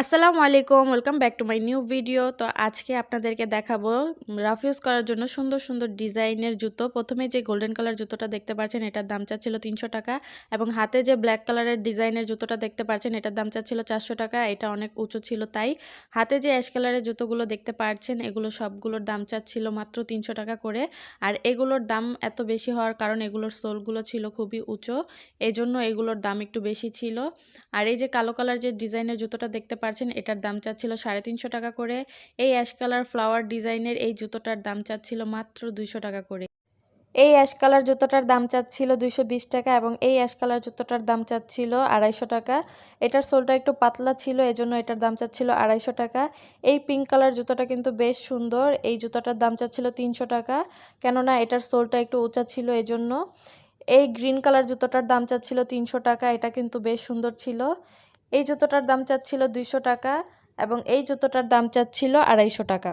আসসালামু আলাইকুম welcome back to my new video তো আজকে আপনাদেরকে দেখাবো রাফ ইউজ করার জন্য সুন্দর সুন্দর ডিজাইনের জুতো। প্রথমে যে গোল্ডেন কালার জুতোটা দেখতে পাচ্ছেন, এটার দাম চাচ্ছিল তিনশো টাকা এবং হাতে যে ব্ল্যাক কালারের ডিজাইনের জুতোটা দেখতে পাচ্ছেন, এটার দাম চাচ্ছিল চারশো টাকা, এটা অনেক উঁচু ছিল তাই। হাতে যে অ্যাশ কালারের জুতোগুলো দেখতে পাচ্ছেন, এগুলো সবগুলোর দাম চাচ্ছিল মাত্র তিনশো টাকা করে। আর এগুলোর দাম এত বেশি হওয়ার কারণ এগুলোর সোলগুলো ছিল খুবই উঁচু এই জন্য এগুলোর দাম একটু বেশি ছিল। আর এই যে কালো কালার যে ডিজাইনের জুতোটা দেখতে পাচ্ছেন এটার দাম চাচ্ছিল সাড়ে তিনশো টাকা করে। এই অ্যাশ কালার ফ্লাওয়ার ডিজাইনের এই জুতোটার দাম চাচ্ছিল মাত্র দুইশো টাকা করে। এই অ্যাশ কালার জুতোটার দাম চাচ্ছিল দুইশো বিশ টাকা এবং এই অ্যাশ কালার জুতোটার দাম চাচ্ছিল আড়াইশো টাকা। এটার সোলটা একটু পাতলা ছিল, এজন্য এটার দাম চাচ্ছিল আড়াইশো টাকা। এই পিঙ্ক কালার জুতোটা কিন্তু বেশ সুন্দর, এই জুতোটার দাম চাচ্ছিল তিনশো টাকা। কেননা এটার সোলটা একটু উঁচা ছিল, এজন্য। এই গ্রিন কালার জুতোটার দাম চাচ্ছিল তিনশো টাকা, এটা কিন্তু বেশ সুন্দর ছিল। এই জুতোটার দাম চাচ্ছিল দুইশো টাকা এবং এই জুতোটার দাম চাচ্ছিল আড়াইশো টাকা।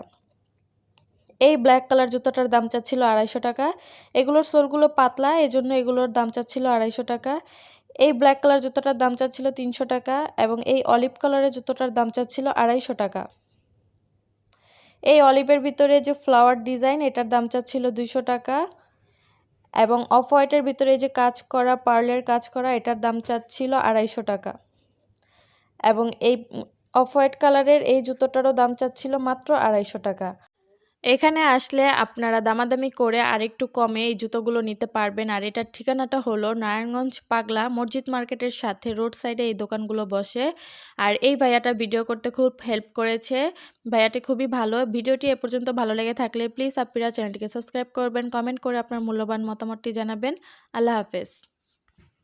এই ব্ল্যাক কালার জুতোটার দাম চাচ্ছিল আড়াইশো টাকা। এগুলোর সোলগুলো পাতলা, এজন্য এগুলোর দাম চাচ্ছিল আড়াইশো টাকা। এই ব্ল্যাক কালার জুতোটার দাম চাচ্ছিল তিনশো টাকা এবং এই অলিভ কালারের জুতোটার দাম চাচ্ছিল আড়াইশো টাকা। এই অলিভের ভিতরে যে ফ্লাওয়ার ডিজাইন এটার দাম চাচ্ছিল দুইশো টাকা এবং অফ হোয়াইটের ভিতরে যে কাজ করা পার্লের কাজ করা, এটার দাম চাচ্ছিল আড়াইশো টাকা। এবং এই অফ হোয়াইট কালারের এই জুতোটারও দাম চাচ্ছিল মাত্র আড়াইশো টাকা। এখানে আসলে আপনারা দামাদামি করে আরেকটু কমে এই জুতোগুলো নিতে পারবেন। আর এটার ঠিকানাটা হলো নারায়ণগঞ্জ পাগলা মসজিদ মার্কেটের সাথে রোড সাইডে এই দোকানগুলো বসে। আর এই ভাইয়াটা ভিডিও করতে খুব হেল্প করেছে। ভাইয়াটি খুবই ভালো। ভিডিওটি এ পর্যন্ত ভালো লেগে থাকলে প্লিজ আপনারা চ্যানেলটিকে সাবস্ক্রাইব করবেন, কমেন্ট করে আপনার মূল্যবান মতামতটি জানাবেন। আল্লাহ হাফেজ।